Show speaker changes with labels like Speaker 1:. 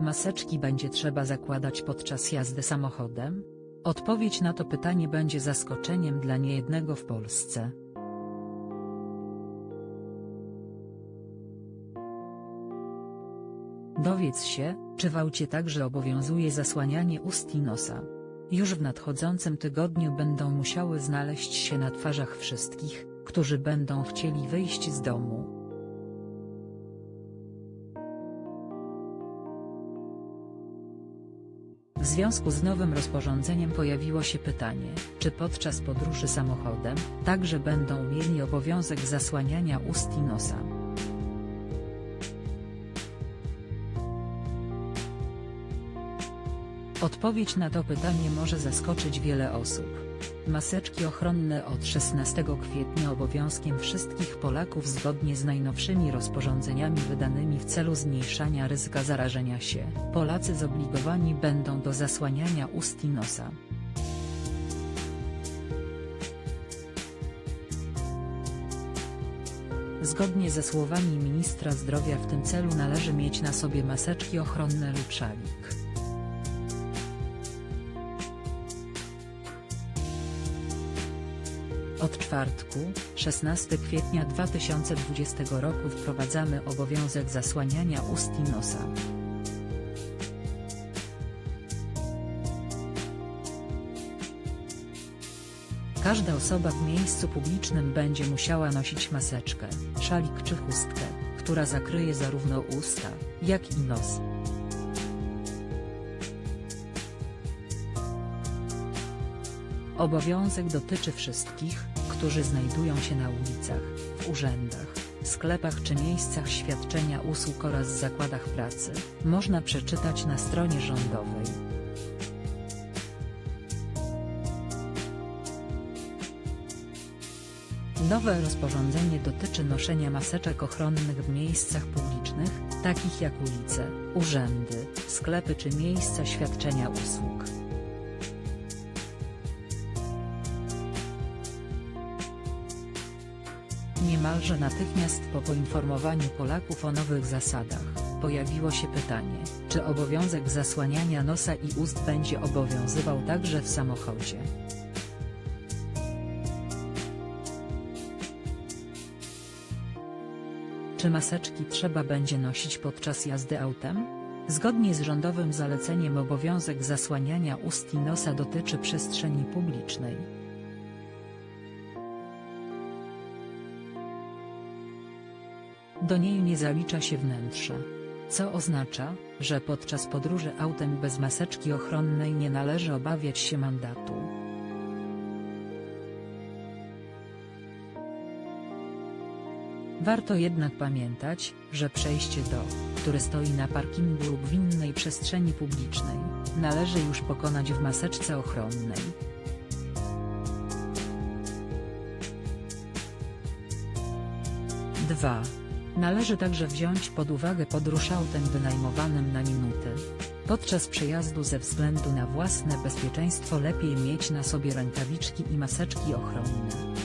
Speaker 1: Maseczki będzie trzeba zakładać podczas jazdy samochodem? Odpowiedź na to pytanie będzie zaskoczeniem dla niejednego w Polsce. Dowiedz się, czy w aucie także obowiązuje zasłanianie ust i nosa. Już w nadchodzącym tygodniu będą musiały znaleźć się na twarzach wszystkich, którzy będą chcieli wyjść z domu. W związku z nowym rozporządzeniem pojawiło się pytanie, czy podczas podróży samochodem także będą mieli obowiązek zasłaniania ust i nosa. Odpowiedź na to pytanie może zaskoczyć wiele osób. Maseczki ochronne od 16 kwietnia obowiązkiem wszystkich Polaków zgodnie z najnowszymi rozporządzeniami wydanymi w celu zmniejszania ryzyka zarażenia się. Polacy zobligowani będą do zasłaniania ust i nosa. Zgodnie ze słowami ministra zdrowia w tym celu należy mieć na sobie maseczki ochronne lub szalik. Od czwartku, 16 kwietnia 2020 roku wprowadzamy obowiązek zasłaniania ust i nosa. Każda osoba w miejscu publicznym będzie musiała nosić maseczkę, szalik czy chustkę, która zakryje zarówno usta, jak i nos. Obowiązek dotyczy wszystkich, którzy znajdują się na ulicach, w urzędach, sklepach czy miejscach świadczenia usług oraz zakładach pracy, można przeczytać na stronie rządowej. Nowe rozporządzenie dotyczy noszenia maseczek ochronnych w miejscach publicznych, takich jak ulice, urzędy, sklepy czy miejsca świadczenia usług. Niemalże natychmiast po poinformowaniu Polaków o nowych zasadach, pojawiło się pytanie, czy obowiązek zasłaniania nosa i ust będzie obowiązywał także w samochodzie. Czy maseczki trzeba będzie nosić podczas jazdy autem? Zgodnie z rządowym zaleceniem obowiązek zasłaniania ust i nosa dotyczy przestrzeni publicznej. Do niej nie zalicza się wnętrze. Co oznacza, że podczas podróży autem bez maseczki ochronnej nie należy obawiać się mandatu. Warto jednak pamiętać, że przejście do, które stoi na parkingu lub w innej przestrzeni publicznej, należy już pokonać w maseczce ochronnej. Dwa. Należy także wziąć pod uwagę podróż autem wynajmowanym na minuty. Podczas przejazdu ze względu na własne bezpieczeństwo lepiej mieć na sobie rękawiczki i maseczki ochronne.